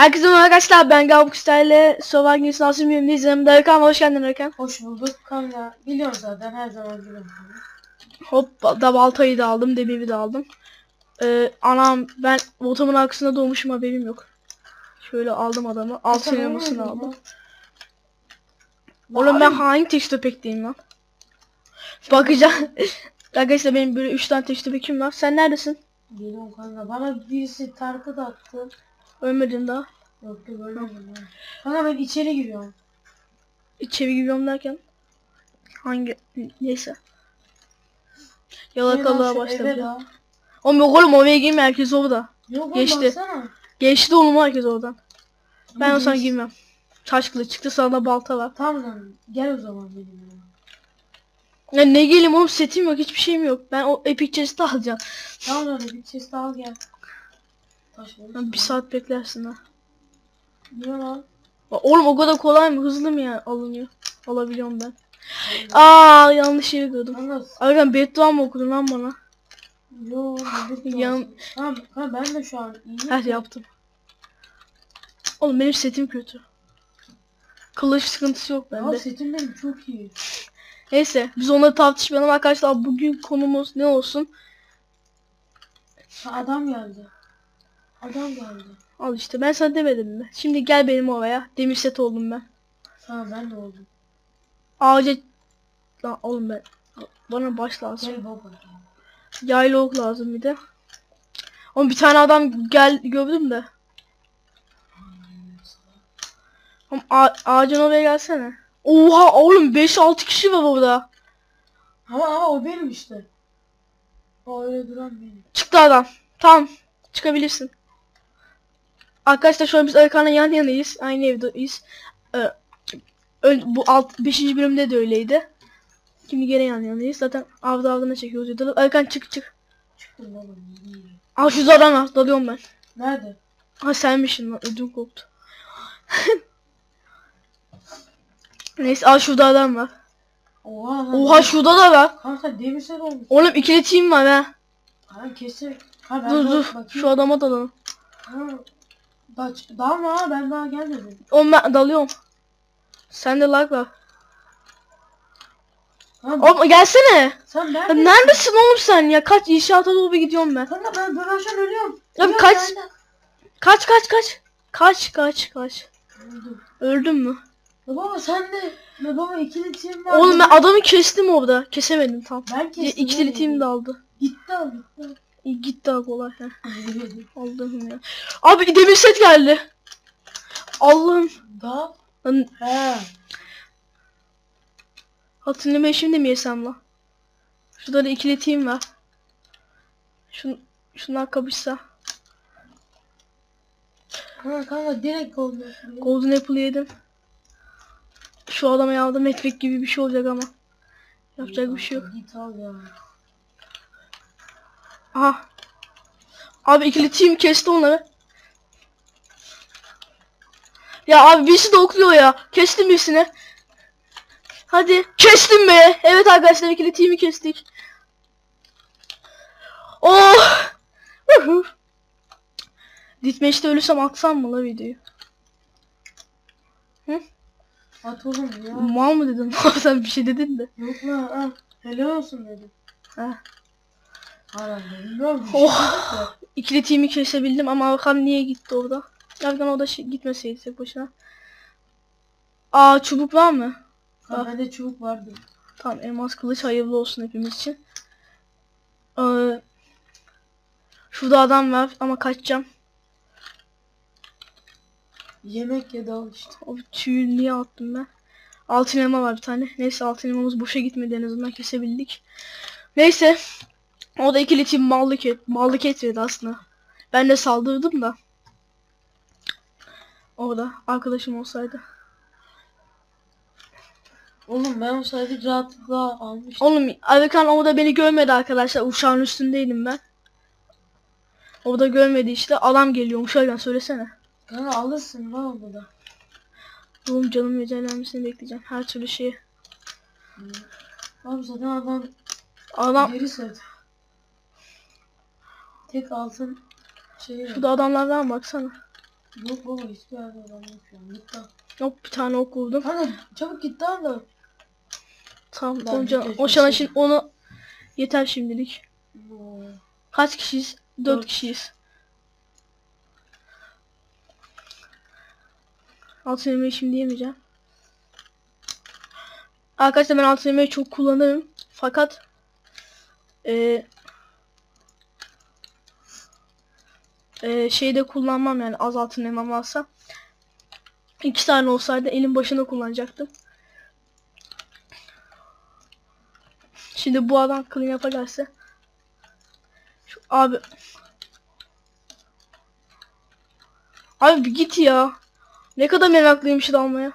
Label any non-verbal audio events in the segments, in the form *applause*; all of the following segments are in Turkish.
Herkese merhaba arkadaşlar ben Gabukster ile Surviving Nasıl Mühim'deyiz. Yanımda Erkan hoş geldin Erkan. Hoş bulduk kanka. Biliyorsun zaten her zaman biliyorum. Hop da baltayı da aldım demiri de aldım. Ee, anam ben botumun arkasında doğmuşum haberim yok. Şöyle aldım adamı. Alt Sen sinemasını oynadın aldım. Oğlum ben hangi tekstopek'teyim lan? Bakacağım. *laughs* arkadaşlar benim böyle 3 tane tekstopekim var. Sen neredesin? Geliyorum kanka. Bana birisi tarkı da attı. Ölmedin daha. Yok yok ölmedim ben. Kanka ben içeri giriyorum. İçeri giriyorum derken. Hangi? Neyse. Yalakalığa başladı. Oğlum yok oğlum oraya girme herkes orada. Yok oğlum Geçti. baksana. Geçti oğlum herkes oradan. Ben Ama o sana geç- girmem. Taş kılıç çıktı sana da balta var. Tamam lan gel o zaman benim. Ya ne geleyim oğlum setim yok hiçbir şeyim yok. Ben o epic chest'i alacağım. Tamam lan bir chest al gel. Taş bir saat beklersin ha. Niye lan? Oğlum o kadar kolay mı hızlı mı ya alınıyor? Alabiliyorum ben. Aa yanlış yere gördüm. Arkan beddua mı okudun lan bana? yo Yan- Tamam kanka ben de şu an iyiyim. Her yaptım. Oğlum benim setim kötü. Kılıç sıkıntısı yok bende. setim benim çok iyi. Neyse biz onları tartışmayalım arkadaşlar. Bugün konumuz ne olsun? Ha, adam geldi. Adam geldi. Al işte ben sana demedim mi? Şimdi gel benim oraya. Demir set oldum ben. Tamam ben de oldum. Ağaca... Lan oğlum ben... Bana baş lazım. Gel baba. Yaylı ok lazım bir de. Oğlum bir tane adam gel gördüm de. Oğlum ağa- ağacın oraya gelsene. Oha oğlum 5-6 kişi var orada. Ama ama o benim işte. O öyle duran benim. Çıktı adam. Tamam. Çıkabilirsin. Arkadaşlar şu an biz Erkan'la yan yanayız. Aynı evdeyiz. Ee, bu alt 5. bölümde de öyleydi. Şimdi gene yan yanayız. Zaten avda avdana çekiyoruz. ya da- Erkan çık çık. Çıktım iyi. Al şu zarana dalıyorum ben. Nerede? Ha senmişsin lan ödüm koptu. *laughs* Neyse al şurada adam var. Oha lan. Oha şurada da var. Kanka demirse olmuş. Oğlum ikili team var ha. Kanka kesin. Ha ben Dur dur bakayım. şu adama dalalım. Ha. Da, dalma ha ben daha gelmedim. Oğlum ben dalıyorum. Sende lag var. Ha, Oğlum gelsene. sen Ya neredesin? neredesin oğlum sen ya? Kaç inşaata doğru gidiyorum ben. Kanka ben, ben şu an ölüyorum. Ya Ölüyorum kaç- ben de. Kaç kaç kaç. Kaç kaç kaç. Öldüm. Öldün mü? Ya baba sen de. Ya baba ikili team var. Oğlum ben adamı kestim orada. Kesemedim tam. Ben kestim. İkili oğlum. team daldı. Gitti al gitti. İyi git daha kolay. Al. Allah'ım ya. Abi demir set geldi. Allah'ım. Dal. Lan He. hatırlamayı şimdi mi yesem da ikili team var. Şun, şunlar kapışsa. Kanka kanka direkt oldu. Golden Apple yedim. Şu adama yardım etmek gibi bir şey olacak ama. Yapacak bir şey yok. Git al ya. Aha. Abi ikili team kesti onları. Ya abi birisi de okluyor ya. Kestim birisini. Hadi. Kestim be. Evet arkadaşlar ikili team'i kestik. Oh. Ditmeşte ölürsem atsam mı la videoyu? At oğlum ya. Mal mı dedim? *laughs* Sen bir şey dedin de. Yok lan ha. Helal olsun dedim. Ha. Hala bilmiyorum. bir şey Oh. İkili team'i kesebildim ama Hakan niye gitti orada? Hakan o da şey, gitmeseydi tek başına. Aa çubuk var mı? Ha, bende çubuk vardı. Tamam elmas kılıç hayırlı olsun hepimiz için. Ee, şurada adam var ama kaçacağım. Yemek ya da al işte. O tüyü niye attım ben? Altın elma var bir tane. Neyse altın elmamız boşa gitmedi en azından kesebildik. Neyse. O da ikili team mallık et. Mallık etmedi aslında. Ben de saldırdım da. Orada arkadaşım olsaydı. Oğlum ben olsaydı rahatlıkla almıştım. Oğlum Amerikan orada beni görmedi arkadaşlar. Uçağın üstündeydim ben. Orada görmedi işte. Adam geliyormuş. Öyle söylesene. Kanka alırsın onu da. Oğlum canım yecellenmesini bekleyeceğim. Her türlü şeyi. Abi zaten adam Adam geri set. Tek altın var. şurada adamlardan baksana. Yok baba hiçbir yerde adam yok şu an. Git lan. Hop bir tane ok buldum. Hadi çabuk git lan da. Tamam onca, bir o geçmişim. şimdi onu yeter şimdilik. Oo. Kaç kişiyiz? Dört Dört. kişiyiz. Altın elmayı şimdi yemeyeceğim. Arkadaşlar ben altın elmayı çok kullanırım. Fakat eee eee şeyde kullanmam yani az altın elmam varsa. İki tane olsaydı elin başına kullanacaktım. Şimdi bu adam clean yap'a gelse. Şu, abi. Abi bir git ya. Ne kadar meraklıymış almaya.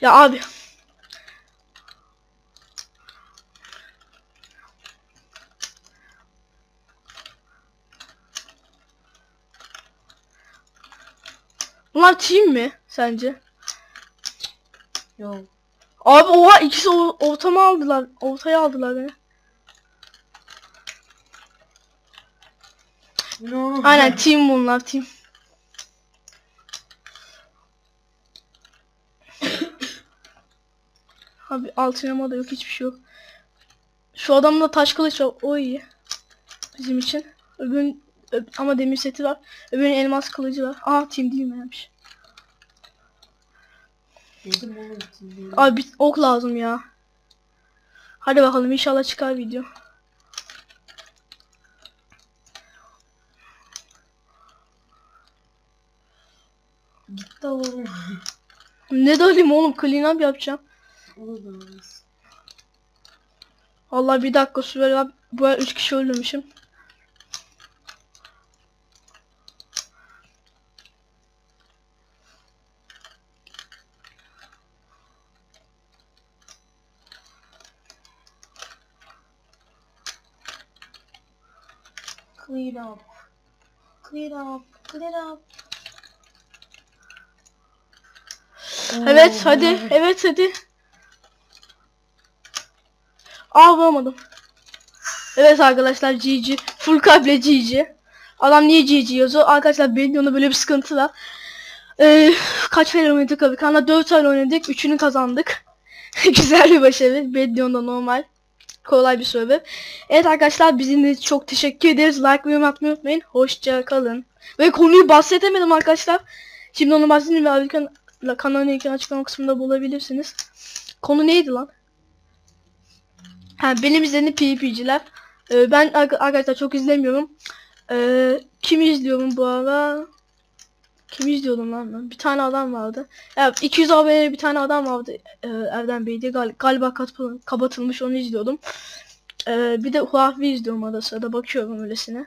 Ya abi. Bunlar team mi sence? Yok. Abi oha ikisi o- ortama aldılar. Ortaya aldılar beni. Oğlum? Aynen team bunlar team. *coughs* Abi altın da yok hiçbir şey yok. Şu adamda taş kılıç var o iyi. Bizim için. Öbürün ama demir seti var. Öbürünün elmas kılıcı var. Aa team değil miymiş? Yedim oğlum. şimdi. Abi bir ok lazım ya. Hadi bakalım inşallah çıkar video. Git de oğlum. Ne de alayım oğlum clean up yapacağım. Olur. Vallahi bir dakika sürer abi. Bu arada 3 kişi öldürmüşüm. Clean up. Clean up. Clean up. Evet hadi. Evet hadi. Aa bulamadım. Evet arkadaşlar GG. Full kalple GG. Adam niye GG yazıyor? Arkadaşlar benim ona böyle bir sıkıntı var. Ee, kaç kere oynadık abi? Kanalda 4 ay oynadık. 3'ünü kazandık. *laughs* Güzel bir başarı. Bedyon'da normal. Kolay bir soru. Evet arkadaşlar bizim de çok teşekkür ederiz. Like ve yorum atmayı unutmayın. Hoşça kalın. Ve konuyu bahsedemedim arkadaşlar. Şimdi onu bahsedeyim ve Amerikan kanalın ilk açıklama kısmında bulabilirsiniz. Konu neydi lan? Ha, benim izlediğim PvP'ciler. Ee, ben ar- arkadaşlar çok izlemiyorum. Ee, kimi izliyorum bu ara? Kimi izliyordum lan ben? Bir tane adam vardı. Ya 200 abone bir tane adam vardı. Ee, Erdem Bey'di. Gal galiba kapatılmış onu izliyordum. Ee, bir de Huawei izliyorum arada sırada bakıyorum öylesine.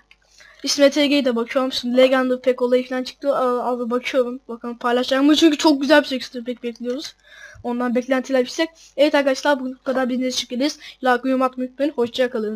İsmet TG'ye de bakıyorum. Şimdi Legendary Pack olayı falan çıktı. Abi bakıyorum. Bakalım paylaşacağım mı? Çünkü çok güzel bir Sexter Pack bekliyoruz. Ondan beklentiler yüksek. Evet arkadaşlar bu kadar teşekkür ederiz. Like, yorum atmayı unutmayın. Hoşçakalın.